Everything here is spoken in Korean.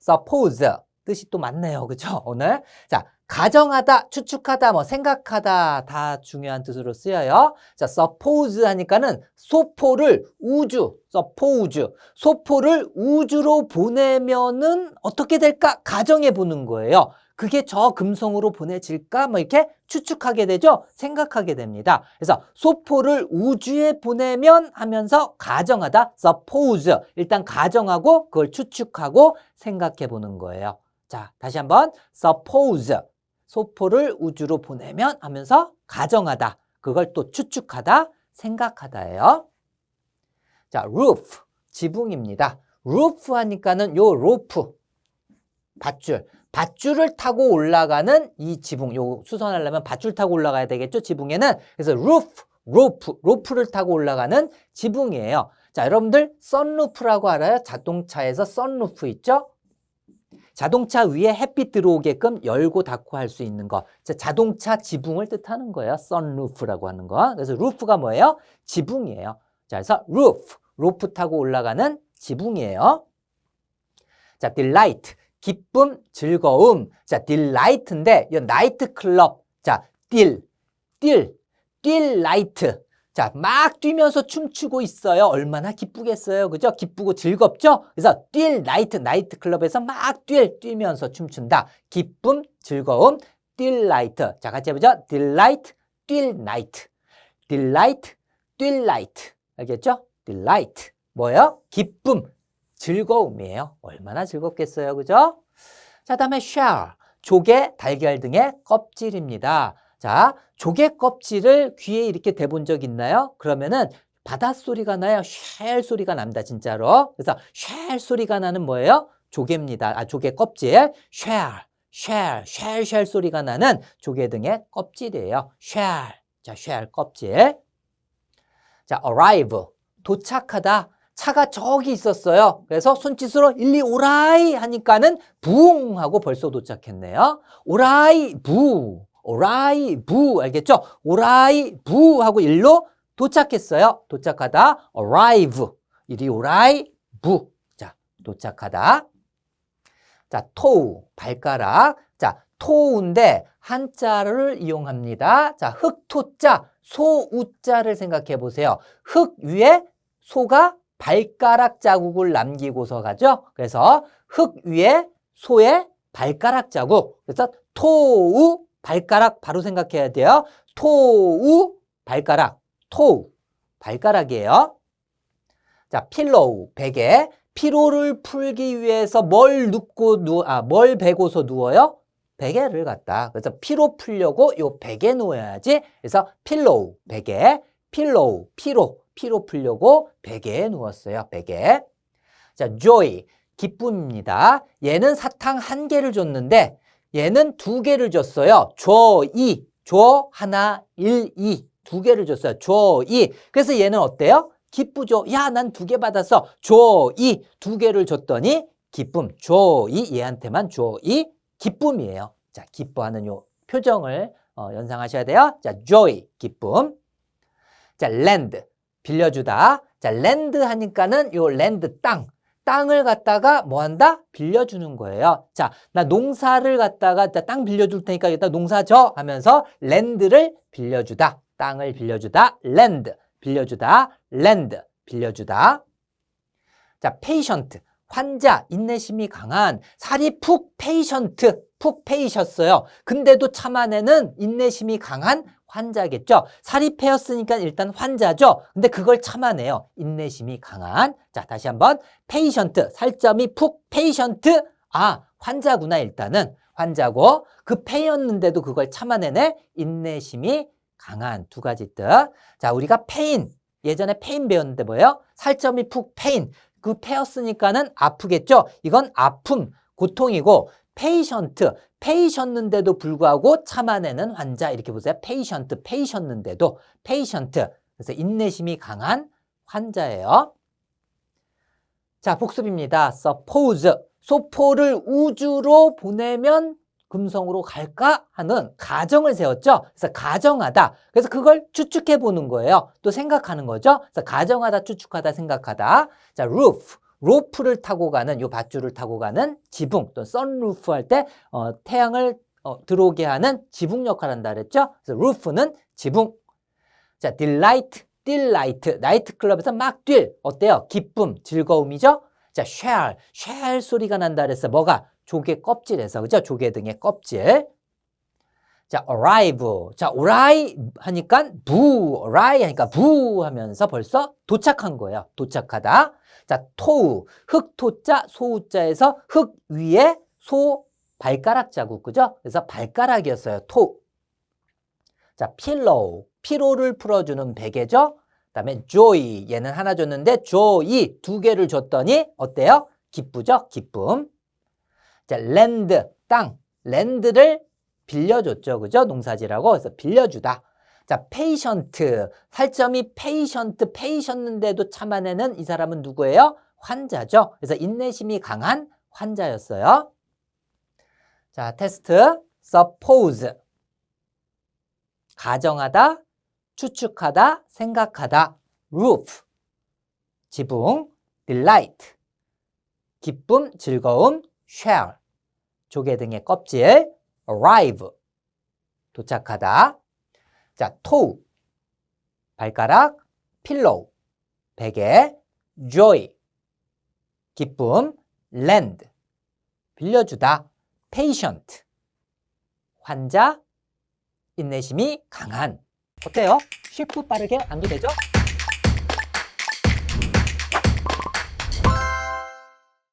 suppose 뜻이 또 맞네요. 그죠? 오늘. 자, 가정하다, 추측하다, 뭐 생각하다 다 중요한 뜻으로 쓰여요. 자, suppose 하니까는 소포를 우주, suppose 소포를 우주로 보내면은 어떻게 될까 가정해 보는 거예요. 그게 저 금성으로 보내질까? 뭐 이렇게 추측하게 되죠? 생각하게 됩니다. 그래서 소포를 우주에 보내면 하면서 가정하다, suppose. 일단 가정하고 그걸 추측하고 생각해 보는 거예요. 자, 다시 한번 suppose. 소포를 우주로 보내면 하면서 가정하다. 그걸 또 추측하다, 생각하다예요. 자, roof. 지붕입니다. roof 하니까는 요 로프. 밧줄. 밧줄을 타고 올라가는 이 지붕. 요 수선하려면 밧줄 타고 올라가야 되겠죠? 지붕에는. 그래서 roof, 로프, 로프를 타고 올라가는 지붕이에요. 자, 여러분들 썬루프라고 알아요? 자동차에서 썬루프 있죠? 자동차 위에 햇빛 들어오게끔 열고 닫고 할 수 있는 거. 자, 자동차 지붕을 뜻하는 거예요. 썬루프라고 하는 거. 그래서 루프가 뭐예요? 지붕이에요. 자, 그래서 roof, 로프 타고 올라가는 지붕이에요. 자, delight, 기쁨, 즐거움. 자, delight인데 이 나이트 클럽. 자, 딜, 딜, 딜라이트. 자, 막 뛰면서 춤추고 있어요. 얼마나 기쁘겠어요. 그죠? 기쁘고 즐겁죠? 그래서 뛸 나이트, 나이트 클럽에서 막 뛰, 뛰면서 춤춘다. 기쁨, 즐거움, 뛸 나이트. 자, 같이 해 보죠. delight, 뛸 나이트. delight, 뛸 나이트. 알겠죠? delight. 뭐예요? 기쁨, 즐거움이에요. 얼마나 즐겁겠어요. 그죠? 자, 다음에 shell. 조개, 달걀 등의 껍질입니다. 자, 조개 껍질을 귀에 이렇게 대본 적 있나요? 그러면은 바닷소리가 나요. 쉘 소리가 납니다. 진짜로. 그래서 쉘 소리가 나는 뭐예요? 조개입니다. 아, 조개 껍질. 쉘, 쉘, 쉘, 쉘 소리가 나는 조개 등의 껍질이에요. 쉘. 자, 쉘 껍질. 자, arrive. 도착하다. 차가 저기 있었어요. 그래서 손짓으로 일리 오라이 하니까는 부웅 하고 벌써 도착했네요. 오라이 부. 오라이 부 알겠죠? 오라이 부 하고 일로 도착했어요. 도착하다 arrive 이리 오라이 부. 자, 도착하다. 자, 토우 발가락. 자, 토우인데 한자를 이용합니다. 자, 흑토자 소우자를 생각해 보세요. 흙 위에 소가 발가락 자국을 남기고서 가죠. 그래서 흙 위에 소의 발가락 자국. 그래서 토우 발가락 바로 생각해야 돼요. 토우 발가락. 토우 발가락이에요. 자, 필로우 베개. 피로를 풀기 위해서 뭘 눕고 누, 아, 뭘 베고서 누워요? 베개를 갖다. 그래서 피로 풀려고 요 베개 누워야지. 그래서 필로우 베개, 필로우 피로, 피로 풀려고 베개에 누웠어요. 베개. 자, joy 기쁨입니다. 얘는 사탕 한 개를 줬는데 얘는 두 개를 줬어요. 줘, 이. 줘, 하나, 일, 이. 두 개를 줬어요. 줘, 이. 그래서 얘는 어때요? 기쁘죠? 야, 난 두 개 받았어. 줘, 이. 두 개를 줬더니 기쁨. 줘, 이. 얘한테만 줘, 이. 기쁨이에요. 자, 기뻐하는 요 표정을 어, 연상하셔야 돼요. 자, joy. 기쁨. 자, land. 빌려주다. 자, land 하니까는 요 land 땅. 땅을 갖다가 뭐 한다? 빌려주는 거예요. 자, 나 농사를 갖다가 땅 빌려줄 테니까 여기다 농사 져 하면서 랜드를 빌려주다. 땅을 빌려주다. 랜드 빌려주다. 랜드 빌려주다. 자, 페이션트 환자 인내심이 강한 살이 푹 페이션트 푹 페이셨어요. 근데도 참아내는 인내심이 강한 환자겠죠. 살이 패였으니까 일단 환자죠. 근데 그걸 참아내요. 인내심이 강한. 자, 다시 한번. 페이션트. 살점이 푹 페이션트. 아, 환자구나 일단은. 환자고 그 패였는데도 그걸 참아내네. 인내심이 강한 두 가지 뜻. 자, 우리가 페인. 예전에 페인 배웠는데 뭐예요? 살점이 푹 페인. 그 패였으니까는 아프겠죠. 이건 아픔, 고통이고 페이션트, 페이셨는데도 불구하고 참아내는 환자 이렇게 보세요. 페이션트, 페이셨는데도 페이션트. 그래서 인내심이 강한 환자예요. 자, 복습입니다. suppose. 소포를 우주로 보내면 금성으로 갈까 하는 가정을 세웠죠. 그래서 가정하다. 그래서 그걸 추측해 보는 거예요. 또 생각하는 거죠. 그래서 가정하다, 추측하다, 생각하다. 자, roof. 로프를 타고 가는 요 밧줄을 타고 가는 지붕 또 선루프 할 때 어, 태양을 어, 들어오게 하는 지붕 역할을 한다 그랬죠? 그래서 루프는 지붕. 자, delight, delight. 나이트 클럽에서 막 뛸. 어때요? 기쁨, 즐거움이죠? 자, shell, shell 소리가 난다 그랬어. 뭐가? 조개 껍질에서. 그죠? 조개 등의 껍질. 자, arrive. 자, arrive 하니까 부, arrive 하니까 부 하면서 벌써 도착한 거예요. 도착하다. 자, 토우. 흑토자, 소우자에서 흙 위에 소 발가락 자국, 그죠? 그래서 발가락이었어요. 토. 자, 필로우. 피로를 풀어주는 베개죠? 그 다음에 joy. 얘는 하나 줬는데 joy 두 개를 줬더니 어때요? 기쁘죠? 기쁨. 자, land. 땅. land를 빌려줬죠. 그죠? 농사지라고. 그래서 빌려주다. 자, patient. 살점이 patient, patient인데도 참아내는 이 사람은 누구예요? 환자죠. 그래서 인내심이 강한 환자였어요. 자, 테스트. suppose. 가정하다, 추측하다, 생각하다. roof. 지붕. delight. 기쁨, 즐거움. share. 조개 등의 껍질. Arrive. 도착하다. 자, toe. 발가락. pillow. 베개. joy. 기쁨. lend. 빌려주다. patient. 환자. 인내심이 강한. 어때요? 쉽고 빠르게 안도 되죠?